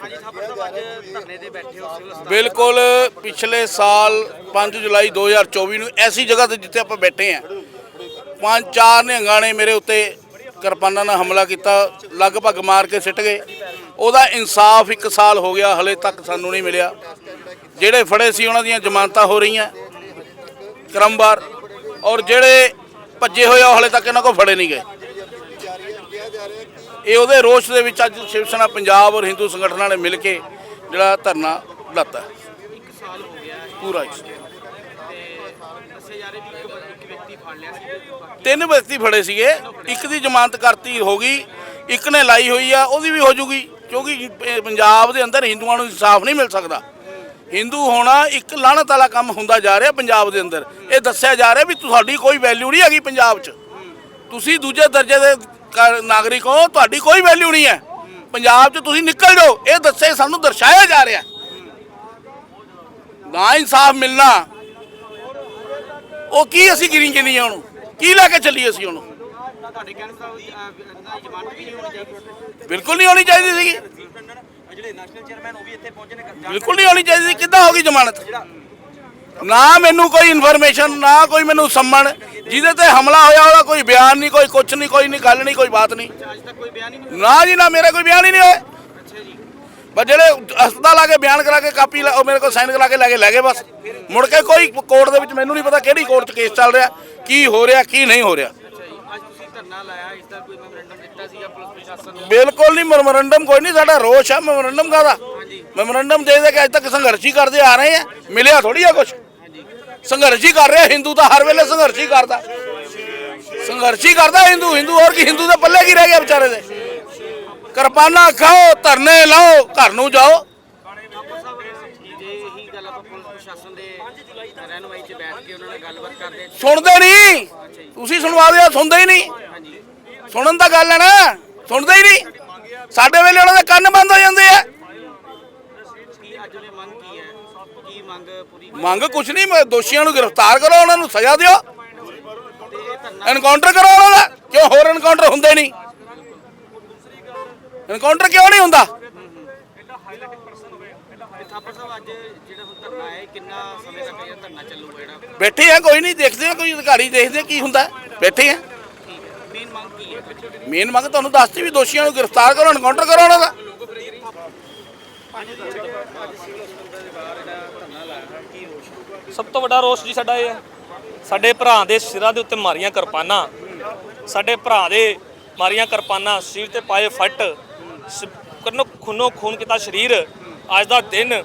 ਹਾਂਜੀ, ਥਾਪਰ ਸਾਹਿਬ, ਅੱਜ ਧਰਨੇ ਤੇ ਬੈਠੇ ਹੋ ਸਿਵਲ ਹਸਪਤਾਲ ਬਿਲਕੁਲ, ਪਿਛਲੇ ਸਾਲ 5 ਜੁਲਾਈ 2024 ਨੂੰ ਐਸੀ ਜਗ੍ਹਾ ਤੇ ਜਿੱਥੇ ਆਪਾਂ ਬੈਠੇ ਆ ਪੰਜ ਚਾਰ ਨਿਹੰਗਾਂ ਨੇ ਮੇਰੇ ਉੱਤੇ ਕਿਰਪਾਨਾਂ ਨਾਲ ਹਮਲਾ ਕੀਤਾ, ਲਗਭਗ ਮਾਰ ਕੇ ਸਿੱਟ ਗਏ। ਉਹਦਾ ਇਨਸਾਫ ਇੱਕ ਸਾਲ ਹੋ ਗਿਆ, ਹਲੇ ਤੱਕ ਸਾਨੂੰ ਨਹੀਂ ਮਿਲਿਆ। ਜਿਹੜੇ ਫੜੇ ਸੀ, ਉਹਨਾਂ ਦੀਆਂ ਜ਼ਮਾਨਤਾਂ ਹੋ ਰਹੀਆਂ, ਕਰਮਵਾਰ। ਔਰ ਜਿਹੜੇ ਭੱਜੇ ਹੋਏ ਆ, ਉਹ ਹਲੇ ਤੱਕ ਇਹਨਾਂ ਕੋਲ ਫੜੇ ਨਹੀਂ ਗਏ। ਇਹ ਉਹਦੇ ਰੋਸ਼ ਦੇ ਵਿੱਚ ਅੱਜ ਸ਼ਿਵ ਸੈਨਾ ਪੰਜਾਬ ਔਰ ਹਿੰਦੂ ਸੰਗਠਨਾਂ ਨੇ ਮਿਲ ਕੇ ਜਿਹੜਾ ਧਰਨਾ ਲਾਤਾ ਇੱਕ ਸਾਲ ਹੋ ਗਿਆ ਹੈ। ਪੂਰਾ ਇੱਕ। ਤਿੰਨ ਵਿਅਕਤੀ ਫੜੇ ਸੀਗੇ। ਇੱਕ ਦੀ ਜ਼ਮਾਨਤ ਕਰਤੀ ਹੋ ਗਈ ਇੱਕ ਨੇ ਲਾਈ ਹੋਈ ਆ ਉਹਦੀ ਵੀ ਹੋ ਜੂਗੀ ਕਿਉਂਕਿ ਪੰਜਾਬ ਦੇ ਅੰਦਰ ਹਿੰਦੂਆਂ ਨੂੰ ਇਨਸਾਫ ਨਹੀਂ ਮਿਲ ਸਕਦਾ। ਹਿੰਦੂ ਹੋਣਾ ਇੱਕ ਲਾਹਨਤ ਵਾਲਾ ਕੰਮ ਹੁੰਦਾ ਜਾ ਰਿਹਾ ਪੰਜਾਬ ਦੇ ਅੰਦਰ। ਇਹ ਦੱਸਿਆ ਜਾ ਰਿਹਾ ਵੀ ਤੁਹਾਡੀ ਕੋਈ ਵੈਲਿਊ ਨਹੀਂ ਹੈਗੀ ਪੰਜਾਬ 'ਚ। ਤੁਸੀਂ ਦੂਜੇ ਦਰਜੇ ਦੇ ਨਾਗਰਿਕ ਹੋ, ਤੁਹਾਡੀ ਕੋਈ ਵੈਲਿਊ ਨਹੀਂ ਹੈ। ਪੰਜਾਬ 'ਚ ਤੁਸੀਂ ਨਿਕਲ ਜਾਓ, ਇਹ ਦੱਸੇ ਸਾਨੂੰ ਦਰਸਾਇਆ ਜਾ ਰਿਹਾ। ਨਾ ਇਨਸਾਫ ਮਿਲਣਾ। ਉਹ ਕੀ ਅਸੀਂ ਗਿਣੀ ਗਿਣੀ ਆ ਉਹਨੂੰ? ਕੀ ਲੈ ਕੇ ਚੱਲੀਏ ਅਸੀਂ ਉਹਨੂੰ? ਤੁਹਾਡੇ ਕਹਿਣ ਦਾ ਜ਼ਮਾਨਤ ਵੀ ਨਹੀਂ ਹੋਣੀ ਚਾਹੀਦੀ ਬਿਲਕੁਲ ਨਹੀਂ ਹੋਣੀ ਚਾਹੀਦੀ ਸੀਗੀ। ਜਿਹੜੇ ਨੈਸ਼ਨਲ ਚੇਅਰਮੈਨ ਉਹ ਵੀ ਇੱਥੇ ਪਹੁੰਚੇ ਨੇ ਬਿਲਕੁਲ ਨਹੀਂ ਹੋਣੀ ਚਾਹੀਦੀ ਸੀ। ਕਿੱਦਾਂ ਹੋ ਗਈ ਜ਼ਮਾਨਤ? ਨਾ ਮੈਨੂੰ ਕੋਈ ਇਨਫੋਰਮੇਸ਼ਨ ਨਾ ਕੋਈ ਮੈਨੂੰ ਸੰਮਣ। ਜਿਹਦੇ ਤੇ ਹਮਲਾ ਹੋਇਆ ਉਹਦਾ ਕੋਈ ਬਿਆਨ ਨਹੀਂ ਕੋਈ ਕੁਛ ਨਹੀਂ ਕੋਈ ਨਹੀਂ ਗੱਲ ਨਹੀਂ ਕੋਈ ਬਾਤ ਨਹੀਂ। ਅੱਜ ਤੱਕ ਕੋਈ ਬਿਆਨ ਹੀ ਨਹੀਂ ਨਾ ਜੀ ਨਾ ਮੇਰਾ ਕੋਈ ਬਿਆਨ ਹੀ ਨਹੀਂ ਹੋਇਆ। ਅੱਛਾ ਜੀ। ਬਸ ਜਿਹੜੇ ਹਸਪਤਾਲ ਆ ਕੇ ਬਿਆਨ ਕਰਾ ਕੇ ਕਾਪੀ ਲੈ- ਉਹ ਮੇਰੇ ਕੋਲ ਸਾਈਨ ਕਰਾ ਕੇ ਲੈ ਕੇ ਲੈ ਗਏ ਬਸ। ਮੁੜ ਕੇ ਕੋਈ ਕੋਰਟ ਦੇ ਵਿੱਚ ਮੈਨੂੰ ਨਹੀਂ ਪਤਾ ਕਿਹੜੀ ਕੋਰਟ 'ਚ ਕੇਸ ਚੱਲ ਰਿਹਾ ਕੀ ਹੋ ਰਿਹਾ ਕੀ ਨਹੀਂ ਹੋ ਰਿਹਾ। ਬਿਲਕੁਲ ਨਹੀਂ ਮੈਮੋਰੰਡਮ ਕੋਈ ਨਹੀਂ ਸਾਡਾ ਰੋਸ਼ ਆ ਮੈਮੋਰੰਡਮ ਹਾਂਜੀ। ਮੈਮੋਰੰਡਮ ਦੇ ਦੇ ਕੇ ਅੱਜ ਤੱਕ ਸੰਘਰਸ਼ ਹੀ ਕਰਦੇ ਆ ਰਹੇ ਆ ਮਿਲਿਆ ਥੋੜੀ ਆ ਕੁਛ। ਸੰਘਰਸ਼ ਹੀ ਕਰ ਰਿਹਾ, ਹਿੰਦੂ ਤਾਂ ਹਰ ਵੇਲੇ ਸੰਘਰਸ਼ ਹੀ ਕਰਦਾ। ਸੰਘਰਸ਼ ਹੀ ਕਰਦਾ ਹਿੰਦੂ ਹਿੰਦੂ ਹੋਰ ਕੀ, ਹਿੰਦੂ ਦੇ ਪੱਲੇ ਕੀ ਰਹਿ ਗਿਆ ਵਿਚਾਰੇ ਦੇ? ਕਿਰਪਾਨਾਂ ਖਾਓ, ਧਰਨੇ ਲਾਓ, ਘਰ ਨੂੰ ਜਾਓ। ਸੁਣਦੇ ਨਹੀਂ ਤੁਸੀਂ ਸੁਣਵਾ ਦਿਓ, ਸੁਣਦੇ ਹੀ ਨਹੀਂ ਸੁਣਨ ਦਾ ਗੱਲ ਹੈ ਨਾ, ਸੁਣਦੇ ਹੀ ਨਹੀਂ ਸਾਡੇ ਵੇਲੇ ਉਹਨਾਂ ਦੇ ਕੰਨ ਬੰਦ ਹੋ ਜਾਂਦੇ ਆ। ਅੱਜ ਉਹਨੇ ਮੰਗ ਕੀ ਹੈ ਕੀ ਮੰਗ ਪੂਰੀ ਮੰਗ ਕੁਛ ਨਹੀਂ, ਮੈਂ ਦੋਸ਼ੀਆਂ ਨੂੰ ਗ੍ਰਿਫਤਾਰ ਕਰੋ, ਉਹਨਾਂ ਨੂੰ ਸਜ਼ਾ ਦਿਓ। ਐਨਕਾਊਂਟਰ ਕਰੋ ਉਹਨਾਂ ਦਾ। ਕਿਉਂ ਹੋਰ ਐਨਕਾਊਂਟਰ ਹੁੰਦੇ ਨਹੀਂ? ਐਨਕਾਊਂਟਰ ਕਿਉਂ ਨਹੀਂ ਹੁੰਦਾ? ਥਾਪਰ ਸਾਹਿਬ ਅੱਜ ਜਿਹੜਾ ਹੁਣ ਧਰਨਾ ਹੈ ਕਿੰਨਾ ਸਮੇਂ ਤੱਕ ਇਹ ਧਰਨਾ ਚੱਲੂਗਾ ਜਿਹੜਾ ਬੈਠੇ ਆ, ਕੋਈ ਨਹੀਂ, ਦੇਖਦੇ ਆ, ਕੋਈ ਅਧਿਕਾਰੀ ਦੇਖਦੇ ਆ, ਕੀ ਹੁੰਦਾ ਬੈਠੇ ਆ। ਮੇਨ ਮੰਗ ਕੀ ਹੈ ਮੇਨ ਮੰਗ ਤੁਹਾਨੂੰ ਦੱਸਤੀ ਵੀ ਦੋਸ਼ੀਆਂ ਨੂੰ ਗ੍ਰਿਫਤਾਰ ਕਰੋ ਐਨਕਾਊਂਟਰ ਕਰੋ ਉਹਨਾਂ ਦਾ। ਸਭ ਤੋਂ ਵੱਡਾ ਰੋਸ ਜੀ ਸਾਡਾ ਇਹ ਹੈ। ਸਾਡੇ ਭਰਾ ਦੇ ਸਿਰਾਂ ਦੇ ਉੱਤੇ ਮਾਰੀਆਂ ਕਿਰਪਾਨਾਂ, ਸਾਡੇ ਭਰਾ ਦੇ ਮਾਰੀਆਂ ਕਿਰਪਾਨਾਂ ਸਿਰ ਤੇ ਪਾਏ ਫੱਟ, ਸ- ਖੂਨੋ, ਖੂਨ ਕੀਤਾ ਸਰੀਰ, ਅੱਜ ਦਾ ਦਿਨ,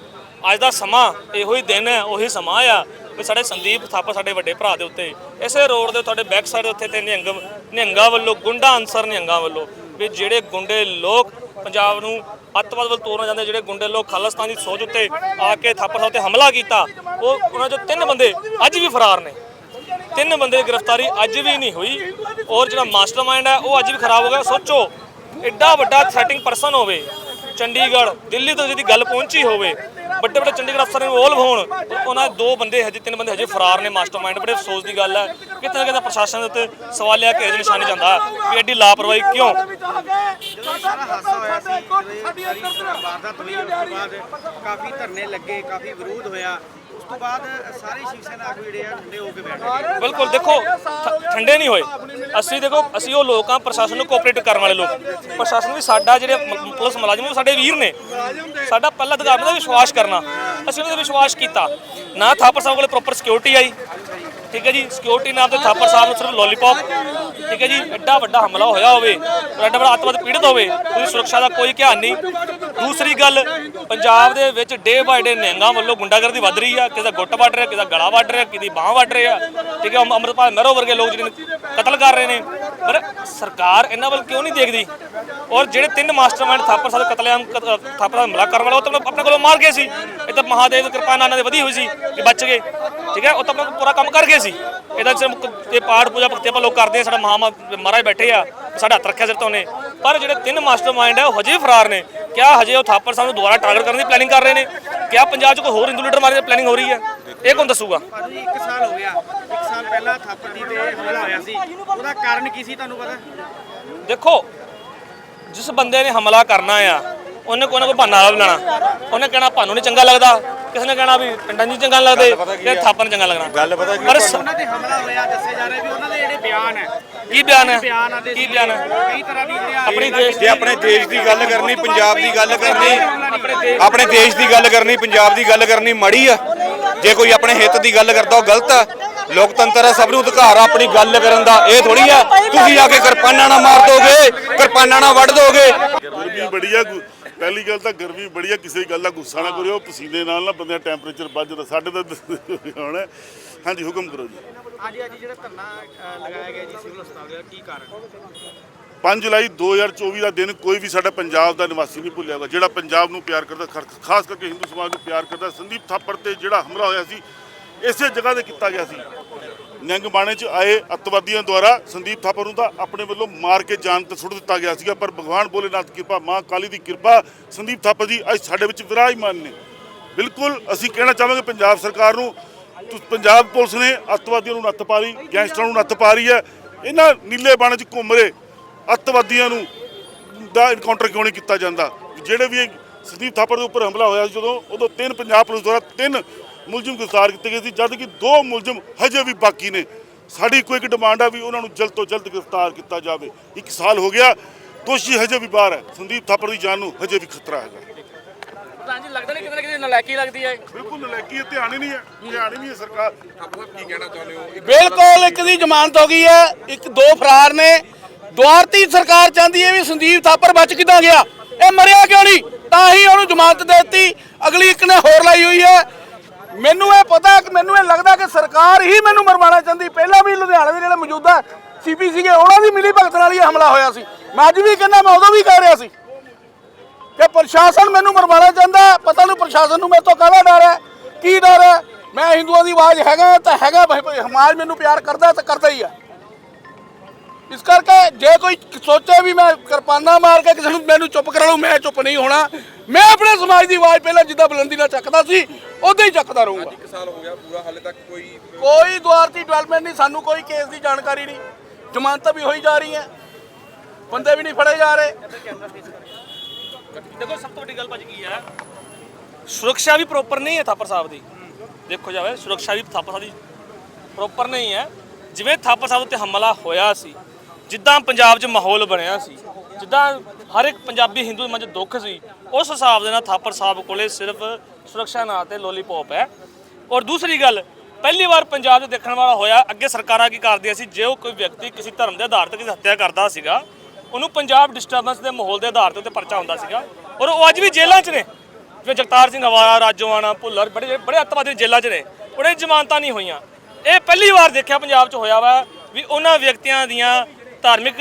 ਅੱਜ ਦਾ ਸਮਾਂ, ਇਹੋ ਹੀ ਦਿਨ ਹੈ, ਉਹੀ ਸਮਾਂ ਆ ਵੀ ਸਾਡੇ ਸੰਦੀਪ ਥਾਪਰ ਸਾਡੇ ਵੱਡੇ ਭਰਾ ਦੇ ਉੱਤੇ। ਇਸੇ ਰੋਡ ਦੇ ਤੁਹਾਡੇ ਬੈਕ ਸਾਈਡ ਉੱਤੇ ਤੇ ਨਿਹੰਗ, ਨਿਹੰਗਾਂ ਵੱਲੋਂ, ਗੁੰਡਾ ਅਨਸਰ ਨਿਹੰਗਾਂ ਵੱਲੋਂ ਵੀ ਜਿਹੜੇ ਗੁੰਡੇ ਲੋਕ ਪੰਜਾਬ ਨੂੰ ਅੱਤਵਾਦ ਵੱਲ ਤੋਰਨਾ ਜਾਂਦੇ ਜਿਹੜੇ ਗੁੰਡੇ ਲੋਕ ਖਾਲਿਸਤਾਨ ਦੀ ਸੋਚ ਉੱਤੇ ਆ ਕੇ ਥਾਪਰ ਸਾਹਿਬ ਤੇ ਹਮਲਾ ਕੀਤਾ, ਉਹ ਉਹਨਾਂ ਚੋਂ ਤਿੰਨ ਬੰਦੇ ਅੱਜ ਵੀ ਫਰਾਰ ਨੇ। ਤਿੰਨ ਬੰਦੇ ਦੀ ਗ੍ਰਿਫਤਾਰੀ ਅੱਜ ਵੀ ਨਹੀਂ ਹੋਈ ਔਰ ਜਿਹੜਾ ਮਾਸਟਰਮਾਈਂਡ ਹੈ, ਉਹ ਅੱਜ ਵੀ ਖਰਾਬ ਹੋ ਗਿਆ। ਸੋਚੋ ਐਡਾ ਵੱਡਾ ਥ੍ਰੈਟਿੰਗ ਪਰਸਨ ਹੋਵੇ, ਚੰਡੀਗੜ੍ਹ, ਦਿੱਲੀ ਤੋਂ ਜਿਹਦੀ ਗੱਲ ਪਹੁੰਚੀ ਹੋਵੇ ਵੱਡੇ ਵੱਡੇ ਚੰਡੀਗੜ੍ਹ ਅਫਸਰ ਇਨਵੋਲਵ ਹੋਣ ਉਹਨਾਂ ਦੇ ਦੋ ਬੰਦੇ ਹਜੇ ਤਿੰਨ ਬੰਦੇ ਹਜੇ ਫਰਾਰ ਨੇ ਮਾਸਟਰਮਾਈਂਡ ਬੜੇ ਅਫਸੋਸ ਦੀ ਗੱਲ ਹੈ ਕਿਤੇ ਨਾ ਕਿਤੇ ਪ੍ਰਸ਼ਾਸਨ ਦੇ ਉੱਤੇ ਸਵਾਲ ਸਵਾਲਿਆ ਘੇਰ ਨਿਸ਼ਾਨੀ ਜਾਂਦਾ ਹੈ ਵੀ ਐਡੀ ਲਾਪਰਵਾਹੀ ਕਿਉਂ ਕਾਫੀ ਧਰਨੇ ਲੱਗੇ ਕਾਫੀ ਵਿਰੋਧ ਹੋਇਆ ਤੋਂ ਬਾਅਦ ਸਾਰੇ ਸ਼ਿਵ ਸੈਨਾ ਆਗੂ ਜਿਹੜੇ ਆ ਠੰਡੇ ਹੋ ਕੇ ਬੈਠ ਗਏ ਬਿਲਕੁਲ, ਦੇਖੋ ਠੰਡੇ ਨਹੀਂ ਹੋਏ। ਅਸੀਂ ਦੇਖੋ, ਅਸੀਂ ਉਹ ਲੋਕ ਆ ਪ੍ਰਸ਼ਾਸਨ ਨੂੰ ਕੋਆਪਰੇਟ ਕਰਨ ਵਾਲੇ ਲੋਕ। ਪ੍ਰਸ਼ਾਸਨ ਵੀ ਸਾਡਾ ਜਿਹੜੇ ਪੁਲਿਸ ਮੁਲਾਜ਼ਮ ਸਾਡੇ ਵੀਰ ਨੇ। ਸਾਡਾ ਪਹਿਲਾ ਅਧਿਕਾਰ ਹੁੰਦਾ ਵਿਸ਼ਵਾਸ ਕਰਨਾ। ਅਸੀਂ ਉਹਨਾਂ ਤੇ ਵਿਸ਼ਵਾਸ ਕੀਤਾ। ਨਾ ਥਾਪਰ ਸਾਹਿਬ ਕੋਲੇ ਪ੍ਰੋਪਰ ਸਿਕਿਉਰਿਟੀ ਆਈ। ਠੀਕ ਹੈ ਜੀ ਸਿਕਿਉਰਿਟੀ ਨਾਮ ਤੇ ਥਾਪਰ ਸਾਹਿਬ ਨੂੰ ਸਿਰਫ ਲੋਲੀਪੌਪ ਠੀਕ ਹੈ ਜੀ, ਐਡਾ ਵੱਡਾ ਹਮਲਾ ਹੋਇਆ ਹੋਵੇ। ਐਡਾ ਵੱਡਾ ਅੱਤਵਾਦ ਪੀੜਤ ਹੋਵੇ, ਉਹਦੀ ਸੁਰੱਖਿਆ ਦਾ ਕੋਈ ਧਿਆਨ ਨਹੀਂ। ਦੂਸਰੀ ਗੱਲ, ਪੰਜਾਬ ਦੇ ਵਿੱਚ ਡੇ ਬਾਏ ਡੇ ਨਿਹੰਗਾਂ ਵੱਲੋਂ ਗੁੰਡਾਗਰਦੀ ਵੱਧ ਰਹੀ ਆ, ਕਿਸੇ ਦਾ ਗੁੱਟ ਵੱਢ ਰਿਹਾ, ਕਿਸੇ ਗਲਾ ਵੱਢ ਰਿਹਾ, ਕਿਸੇ ਦੀ ਬਾਹ ਵੱਢ ਰਿਹਾ ਠੀਕ ਹੈ ਅਮ- ਅੰਮ੍ਰਿਤਪਾਲ ਮਹਿਰੋ ਵਰਗੇ ਲੋਕ ਜਿਹੜੇ ਕਤਲ ਕਰ ਰਹੇ ਨੇ। ਪਰ ਸਰਕਾਰ ਇਹਨਾਂ ਵੱਲ ਕਿਉਂ ਨਹੀਂ ਦੇਖਦੀ? ਔਰ ਜਿਹੜੇ ਤਿੰਨ ਮਾਸਟਰਮਾਈਂਡ ਥਾਪਰ ਸਾਹਿਬ ਕਤਲੇਆਮ ਕਤ- ਥਾਪਰ ਦਾ ਹਮਲਾ ਕਰਨ ਵਾਲੇ ਉਹ ਤਾਂ ਆਪਣੇ ਕੋਲੋਂ ਮਾਰ ਗਏ ਸੀ। ਇਹ ਤਾਂ ਮਹਾਦੇਵ ਦੀ ਕਿਰਪਾ ਨਾਲ ਇਹਨਾਂ ਦੇ ਵਧੀ ਹੋਈ ਸੀ ਕਿ ਬਚ ਗਏ। ਠੀਕ ਹੈ? ਉਹ ਤਾਂ ਆਪਣਾ ਪੂਰਾ ਕੰਮ ਕਰ ਗਏ ਸੀ। ਇਹਦਾ ਸਿਰਫ ਇਹ ਪਾਠ ਪੂਜਾ ਭਗਤੀ ਆਪਾਂ ਲੋਕ ਕਰਦੇ ਆ ਸਾਡਾ ਮਹਾ ਮਹਾਰਾਜ ਬੈਠੇ ਆ ਸਾਡਾ ਹੱਥ ਰੱਖਿਆ ਸਿਰ ਤੋਂ ਉਹਨੇ। ਪਰ ਜਿਹੜੇ ਤਿੰਨ ਮਾਸਟਰਮਾਈਂਡ ਹੈ ਉਹ ਹਜੇ ਫਰਾਰ ਨੇ। ਕਿਆ ਹਜੇ ਉਹ ਥਾਪਰ ਸਾਹਿਬ ਨੂੰ ਦੁਬਾਰਾ ਟਾਰਗੇਟ ਕਰਨ ਦੀ ਪਲੈਨਿੰਗ ਕਰ ਰਹੇ ਨੇ? ਕਿਆ ਪੰਜਾਬ 'ਚ ਕੋਈ ਹੋਰ ਹਿੰਦੂ ਲੀਡਰ ਮਾਰਨ ਦੀ ਪਲੈਨਿੰਗ ਹੋ ਰਹੀ ਹੈ? ਇਹ ਕੌਣ ਦੱਸੂਗਾ? ਭਾਜੀ ਜੀ 1 ਸਾਲ ਹੋ ਗਿਆ। 1 ਸਾਲ ਪਹਿਲਾਂ ਥਾਪਰ ਜੀ ਤੇ ਹਮਲਾ ਹੋਇਆ ਸੀ। ਉਹਦਾ ਕਾਰਨ ਕੀ ਸੀ ਤੁਹਾਨੂੰ ਪਤਾ? ਦੇਖੋ ਜਿਸ ਬੰਦੇ ਨੇ ਹਮਲਾ ਕਰਨਾ ਆ ਉਹਨੇ ਕੋਈ ਨਾ ਕੋਈ ਬਹਾਨਾ ਲੈਣਾ। ਉਹਨੇ ਕਹਿਣਾ ਭਾਨੂੰ ਨਹੀਂ ਚੰਗਾ ਲੱਗਦਾ। ਕਿਸੇ ਨੇ ਕਹਿਣਾ ਵੀ ਪਿੰਡਾਂ 'ਚ ਨੀ ਚੰਗਾ ਲੱਗਦੇ। ਤੇ ਥਾਪਰ ਨੂੰ ਚੰਗਾ ਲੱਗਣਾ। ਗੱਲ ਪਤਾ ਕੀ ਪਰ ਸ- ਉਹਨਾਂ ਤੇ ਹਮਲਾ ਹੋਇਆ ਦੱਸਿਆ ਜਾ ਰਿਹਾ ਵੀ ਉਹਨਾਂ ਦੇ ਜਿਹੜੇ ਬਿਆਨ ਹੈ। ਕੀ ਬਿਆਨ ਹੈ? ਬਿਆਨ ਕੀ ਬਿਆਨ ਹੈ? ਕਈ ਤਰ੍ਹਾਂ ਦੀ ਜਿਹੜੀਆਂ ਆਪਣੀ ਦੇਸ਼ ਜੇ ਆਪਣੇ ਦੇਸ਼ ਦੀ ਗੱਲ ਕਰਨੀ ਪੰਜਾਬ ਦੀ ਗੱਲ ਕਰਨੀ ਆਪਣੇ ਦੇਸ਼ ਆਪਣੇ ਦੇਸ਼ ਦੀ ਗੱਲ ਕਰਨੀ ਪੰਜਾਬ ਦੀ ਗੱਲ ਕਰਨੀ ਮਾੜੀ ਆ। ਜੇ ਕੋਈ ਆਪਣੇ ਹਿੱਤ ਦੀ ਗੱਲ ਕਰਦਾ ਉਹ ਗਲਤ ਆ। ਲੋਕਤੰਤਰ ਆ ਸਭ ਨੂੰ ਅਧਿਕਾਰ ਆ ਆਪਣੀ ਗੱਲ ਕਰਨ ਦਾ। ਇਹ ਥੋੜੀ ਆ ਤੁਸੀਂ ਆ ਕੇ ਕਿਰਪਾਨਾਂ ਨਾਲ ਮਾਰ ਦੋਗੇ ਕਿਰਪਾਨਾਂ ਨਾਲ ਵੱਢ ਦੋਗੇ। ਗਰਮੀ ਬੜੀ ਆ ਪਹਿਲੀ ਗੱਲ ਤਾਂ ਗਰਮੀ ਬੜੀ ਆ ਕਿਸੇ ਗੱਲ ਦਾ ਗੁੱਸਾ ਨਾ ਕਰਿਓ ਪਸੀਨੇ ਨਾਲ ਨਾ ਬੰਦੇ ਦਾ ਟੈਂਪਰੇਚਰ ਵੱਧ ਜਾਂਦਾ ਸਾਡੇ ਤਾਂ ਹੁਣ ਹਾਂਜੀ ਹੁਕਮ ਕਰੋ ਜੀ। ਹਾਂਜੀ ਅੱਜ ਜਿਹੜਾ ਧਰਨਾ ਲਗਾਇਆ ਗਿਆ ਜੀ ਸਿਵਲ ਹਸਪਤਾਲ ਦਾ ਕੀ ਕਾਰਨ? 5 ਜੁਲਾਈ 2024 ਦਾ ਦਿਨ ਕੋਈ ਵੀ ਸਾਡਾ ਪੰਜਾਬ ਦਾ ਨਿਵਾਸੀ ਨਹੀਂ ਭੁੱਲਿਆ ਹੋਗਾ ਜਿਹੜਾ ਪੰਜਾਬ ਨੂੰ ਪਿਆਰ ਕਰਦਾ ਖਾਸ ਕਰਕੇ ਹਿੰਦੂ ਸਮਾਜ ਨੂੰ ਪਿਆਰ ਕਰਦਾ ਸੰਦੀਪ ਥਾਪੜ ਤੇ ਜਿਹੜਾ ਹਮਲਾ ਹੋਇਆ ਸੀ ਇਸੇ ਜਗ੍ਹਾ ਤੇ ਕੀਤਾ ਗਿਆ ਸੀ। ਨਿਹੰਗ ਬਾਣੇ 'ਚ ਆਏ ਅੱਤਵਾਦੀਆਂ ਦੁਆਰਾ ਸੰਦੀਪ ਥਾਪਰ ਨੂੰ ਤਾਂ ਆਪਣੇ ਵੱਲੋਂ ਮਾਰ ਕੇ ਜਾਨ ਤੇ ਸੁੱਟ ਦਿੱਤਾ ਗਿਆ ਸੀਗਾ, ਪਰ ਭਗਵਾਨ ਭੋਲੇਨਾਥ ਦੀ ਕਿਰਪਾ, ਮਾਂ ਕਾਲੀ ਦੀ ਕਿਰਪਾ, ਸੰਦੀਪ ਥਾਪਰ ਜੀ ਅੱਜ ਸਾਡੇ ਵਿੱਚ ਵਿਰਾਜਮਾਨ ਨੇ। ਬਿਲਕੁਲ ਅਸੀਂ ਕਹਿਣਾ ਚਾਹਾਂਗੇ ਪੰਜਾਬ ਸਰਕਾਰ ਨੂੰ ਪੰਜਾਬ ਪੁਲਿਸ ਨੇ ਅੱਤਵਾਦੀਆਂ ਨੂੰ ਨੱਥ ਪਾ ਲਈ ਗੈਂਗਸਟਰਾਂ ਨੂੰ ਨੱਥ ਪਾ ਰਹੀ ਹੈ। ਇਹਨਾਂ ਨੀਲੇ ਬਾਣੇ 'ਚ ਘੁੰਮ ਰਹੇ ਅੱਤਵਾਦੀਆਂ ਨੂੰ ਦਾ ਇਨਕਾਊਂਟਰ ਕਿਉਂ ਨਹੀਂ ਕੀਤਾ ਜਾਂਦਾ? ਜਿਹੜੇ ਵੀ ਇਹ ਸੰਦੀਪ ਥਾਪੜ ਦੇ ਉੱਪਰ ਹਮਲਾ ਹੋਇਆ ਸੀ ਜਦੋਂ, ਉਦੋਂ ਤਿੰਨ ਪੰਜਾਬ ਪੁਲਿਸ ਦੁਆਰਾ ਤਿੰਨ ਮੁਲਜ਼ਮ ਗ੍ਰਿਫਤਾਰ ਕੀਤੇ ਗਏ ਸੀ ਜਦ ਕਿ ਦੋ ਮੁਲਜ਼ਮ ਹਜੇ ਵੀ ਬਾਕੀ ਨੇ। ਸਾਡੀ ਕੋਈ ਇੱਕ ਡਿਮਾਂਡ ਆ ਵੀ ਉਹਨਾਂ ਨੂੰ ਜਲਦ ਤੋਂ ਜਲਦ ਗ੍ਰਿਫਤਾਰ ਕੀਤਾ ਜਾਵੇ। ਇੱਕ ਸਾਲ ਹੋ ਗਿਆ ਦੋਸ਼ੀ ਹਜੇ ਵੀ ਬਾਹਰ ਹੈ। ਸੰਦੀਪ ਥਾਪੜ ਦੀ ਜਾਨ ਨੂੰ ਹਜੇ ਵੀ ਖਤਰਾ ਹੈਗਾ। ਪ੍ਰਧਾਨ ਜੀ ਲੱਗਦਾ ਨਹੀਂ ਕਿਤੇ ਨਾ ਕਿਤੇ ਨਲਾਇਕੀ ਲੱਗਦੀ ਹੈ। ਬਿਲਕੁਲ ਨਲਾਇਕੀ ਹੈ ਧਿਆਨ ਹੀ ਨਹੀਂ ਹੈ ਧਿਆਨ ਹੀ ਨਹੀਂ ਹੈ ਸਰਕਾਰ। ਬਿਲਕੁਲ ਇੱਕ ਦੀ ਜ਼ਮਾਨਤ ਹੋ ਗਈ ਹੈ ਇੱਕ ਦੋ ਫਰਾਰ ਨੇ। ਦੁਆਰਤੀ ਸਰਕਾਰ ਚਾਹੁੰਦੀ ਹੈ ਵੀ ਸੰਦੀਪ ਥਾਪਰ ਬਚ ਕਿੱਦਾਂ ਗਿਆ? ਇਹ ਮਰਿਆ ਕਿਉਂ ਨਹੀਂ? ਤਾਂ ਹੀ ਉਹਨੂੰ ਜ਼ਮਾਨਤ ਦੇ ਦਿੱਤੀ। ਅਗਲੀ ਇੱਕ ਨੇ ਹੋਰ ਲਾਈ ਹੋਈ ਹੈ ਮੈਨੂੰ ਇਹ ਪਤਾ ਕਿ ਮੈਨੂੰ ਇਹ ਲੱਗਦਾ ਕਿ ਸਰਕਾਰ ਹੀ ਮੈਨੂੰ ਮਰਵਾਉਣਾ ਚਾਹੁੰਦੀ। ਪਹਿਲਾਂ ਵੀ ਲੁਧਿਆਣੇ ਦੇ ਜਿਹੜੇ ਮੌਜੂਦਾ ਸੀਪੀ ਸੀਗੇ, ਉਹਨਾਂ ਦੀ ਮਿਲੀ ਭਗਤ ਨਾਲ ਹੀ ਹਮਲਾ ਹੋਇਆ ਸੀ। ਮੈਂ ਅੱਜ ਵੀ ਕਹਿੰਦਾ, ਮੈਂ ਉਦੋਂ ਵੀ ਕਹਿ ਰਿਹਾ ਸੀ ਕਿ ਪ੍ਰਸ਼ਾਸਨ ਮੈਨੂੰ ਮਰਵਾਉਣਾ ਚਾਹੁੰਦਾ ਪਤਾ ਨਹੀਂ ਪ੍ਰਸ਼ਾਸਨ ਨੂੰ ਮੇਰੇ ਤੋਂ ਕਾਹਦਾ ਡਰ ਹੈ, ਕੀ ਡਰ ਹੈ। ਮੈਂ ਹਿੰਦੂਆਂ ਦੀ ਆਵਾਜ਼ ਹੈਗਾ, ਤਾਂ ਹੈਗਾ ਭਾਈ- ਸਮਾਜ ਮੈਨੂੰ ਪਿਆਰ ਕਰਦਾ ਤਾਂ ਕਰਦਾ ਹੀ ਆ ਇਸ ਕਰਕੇ ਜੇ ਕੋਈ ਸੋਚੇ ਵੀ ਮੈਂ ਕਿਰਪਾਨਾਂ ਮਾਰ ਕੇ ਕਿਸੇ ਨੂੰ ਮੈਨੂੰ ਚੁੱਪ ਕਰਾ ਲਊ ਮੈਂ ਚੁੱਪ ਨਹੀਂ ਹੋਣਾ। ਮੈਂ ਆਪਣੇ ਸਮਾਜ ਦੀ ਆਵਾਜ਼ ਪਹਿਲਾਂ ਜਿੱਦਾਂ ਬੁਲੰਦੀ ਨਾਲ ਚੱਕਦਾ ਸੀ ਉਦਾਂ ਹੀ ਚੱਕਦਾ ਰਹੂੰਗਾ। ਇੱਕ ਸਾਲ ਹੋ ਗਿਆ ਪੂਰਾ ਹਾਲੇ ਤੱਕ ਕੋਈ ਕੋਈ ਦੁਆਰਤੀ ਡਿਵੈਲਪਮੈਂਟ ਨਹੀਂ ਸਾਨੂੰ ਕੋਈ ਕੇਸ ਦੀ ਜਾਣਕਾਰੀ ਨਹੀਂ। ਜ਼ਮਾਨਤਾਂ ਵੀ ਹੋਈ ਜਾ ਰਹੀਆਂ ਬੰਦੇ ਵੀ ਨਹੀਂ ਫੜੇ ਜਾ ਰਹੇ। ਦੇਖੋ ਸਭ ਤੋਂ ਵੱਡੀ ਗੱਲ ਭਾਜੀ ਕੀ ਹੈ? ਸੁਰੱਖਿਆ ਵੀ ਪ੍ਰੋਪਰ ਨਹੀਂ ਹੈ ਥਾਪਰ ਸਾਹਿਬ ਦੀ। ਦੇਖੋ ਜਾਵੇ ਸੁਰੱਖਿਆ ਵੀ ਥਾਪਰ ਸਾਹਿਬ ਦੀ ਪ੍ਰੋਪਰ ਨਹੀਂ ਹੈ। ਜਿਵੇਂ ਥਾਪਰ ਸਾਹਿਬ ਉੱਤੇ ਹਮਲਾ ਹੋਇਆ ਸੀ ਜਿੱਦਾਂ ਪੰਜਾਬ 'ਚ ਮਾਹੌਲ ਬਣਿਆ ਸੀ ਜਿੱਦਾਂ ਹਰ ਇੱਕ ਪੰਜਾਬੀ ਹਿੰਦੂ ਦੇ ਮਨ 'ਚ ਦੁੱਖ ਸੀ ਉਸ ਹਿਸਾਬ ਦੇ ਨਾਲ ਥਾਪਰ ਸਾਹਿਬ ਕੋਲੇ ਸਿਰਫ ਸੁਰੱਖਿਆ ਨਾਂ ਤੇ ਲੋਲੀਪੌਪ ਹੈ। ਔਰ ਦੂਸਰੀ ਗੱਲ, ਪਹਿਲੀ ਵਾਰ ਪੰਜਾਬ 'ਚ ਦੇਖਣ ਵਾਲਾ ਹੋਇਆ, ਅੱਗੇ ਸਰਕਾਰਾਂ ਕੀ ਕਰਦੀਆਂ ਸੀ, ਜੇ ਉਹ ਕੋਈ ਵਿਅਕਤੀ ਕਿਸੇ ਧਰਮ ਦੇ ਆਧਾਰ ਤੇ ਕਿਸੇ ਹੱਤਿਆ ਕਰਦਾ ਸੀਗਾ, ਉਹਨੂੰ ਪੰਜਾਬ ਡਿਸਟਰਬੈਂਸ ਦੇ ਮਾਹੌਲ ਦੇ ਆਧਾਰ ਤੇ ਉੱਤੇ ਪਰਚਾ ਹੁੰਦਾ ਸੀਗਾ। ਔਰ ਉਹ ਅੱਜ ਵੀ ਜੇਲ੍ਹਾਂ 'ਚ ਨੇ। ਜਿਵੇਂ ਜਗਤਾਰ ਸਿੰਘ ਹਵਾਰਾ ਰਾਜੋਆਣਾ, ਭੁੱਲਰ, ਬੜੇ ਬੜੇ ਅੱਤਵਾਦੀ ਜੇਲ੍ਹਾਂ 'ਚ ਨੇ। ਉਹਦੇ ਜ਼ਮਾਨਤਾਂ ਨਹੀਂ ਹੋਈਆਂ। ਇਹ ਪਹਿਲੀ ਵਾਰ ਦੇਖਿਆ ਪੰਜਾਬ 'ਚ ਹੋਇਆ ਵਾ ਵੀ ਉਹਨਾਂ ਵਿਅਕਤੀਆਂ ਦੀਆਂ ਧਾਰਮਿਕ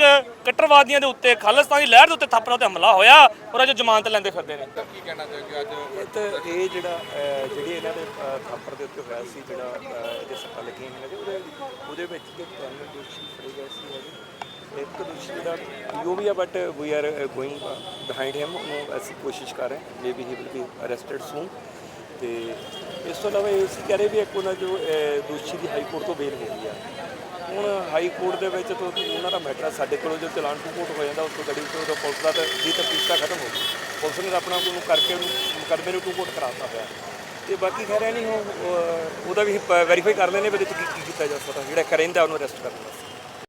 ਕੱਟੜਵਾਦੀਆਂ ਦੇ ਉੱਤੇ ਖਾਲਿਸਤਾਨੀ ਲਹਿਰ ਦੇ ਉੱਤੇ ਥਾਪਰਾਂ ਉੱਤੇ ਹਮਲਾ ਹੋਇਆ ਔਰ ਅੱਜ ਜ਼ਮਾਨਤ ਲੈਂਦੇ ਫਿਰਦੇ ਨੇ। ਕੀ ਕਹਿਣਾ ਚਾਹੋਗੇ ਅੱਜ? ਤਾਂ ਇਹ ਜਿਹੜਾ ਅਹ, ਜਿਹੜੀ ਇਹਨਾਂ ਦੇ ਅਹ, ਥਾਪਰ ਦੇ ਉੱਤੇ ਹੋਇਆ ਸੀ ਜਿਹੜਾ ਅਹ, ਇਹਦੇ ਸੱਟਾਂ ਲੱਗੀਆਂ ਹੋਈਆਂ ਨੇ ਉਹਦੇ ਉਹਦੇ ਵਿੱਚ ਤੇ ਤਿੰਨ ਦੋਸ਼ੀ ਫੜੇ ਗਏ ਸੀ ਹੈਗੇ। ਇੱਕ ਦੋਸ਼ੀ ਜਿਹੜਾ ਜੋ ਵੀ ਆ but we are going behind him ਉਹਨੂੰ ਅਸੀਂ ਕੋਸ਼ਿਸ਼ ਕਰ ਰਹੇ ਹਾਂ maybe he will be arrested soon ਤੇ ਇਸ ਤੋਂ ਇਲਾਵਾ ਇਹ ਸੀ ਕਹਿ ਰਹੇ ਵੀ ਇੱਕ ਉਹਨਾਂ ਜੋ ਅਹ, ਦੋਸ਼ੀ ਦੀ ਹਾਈ ਕੋਰਟ ਤੋਂ ਬੇਲ ਹੋ ਗਈ ਆ। ਹੁਣ ਹਾਈ ਕੋਰਟ ਦੇ ਵਿੱਚ ਤੋਂ ਉਹਨਾਂ ਦਾ ਮੈਟਰ ਸਾਡੇ ਕੋਲੋਂ ਜੋ ਚਲਾਨ ਟੂ ਹੋ ਜਾਂਦਾ, ਉਸ ਤੋਂ ਗੱਡੀ ਤੋਂ ਉਦੋਂ ਪੁਲਿਸ ਦਾ ਦੀ ਤਫਤੀਸ਼ ਤਾਂ ਖਤਮ ਹੋ ਗਈ। ਪੁਲਿਸ ਨੇ ਆਪਣਾ ਉਹਨੂੰ ਕਰਕੇ ਉਹਨੂੰ ਮੁਕੱਦਮੇ ਨੂੰ ਟੂ ਕੋਰਟ ਕਰਾਤਾ ਹੋਇਆ ਤੇ ਬਾਕੀ ਖੈਰ ਇਹ ਨਹੀਂ ਉਹ, ਉਹਦਾ ਵੀ ਵੈਰੀਫਾਈ ਕਰ ਲੈਣੇ ਵੀ ਇਹਦੇ 'ਚ ਕੀ ਕੀ ਕੀਤਾ ਜਾ ਸਕਦਾ, ਜਿਹੜਾ ਕਰੇਂਦਾ ਉਹਨੂੰ ਅਰੈਸਟ ਕਰਨ ਵਾਸਤੇ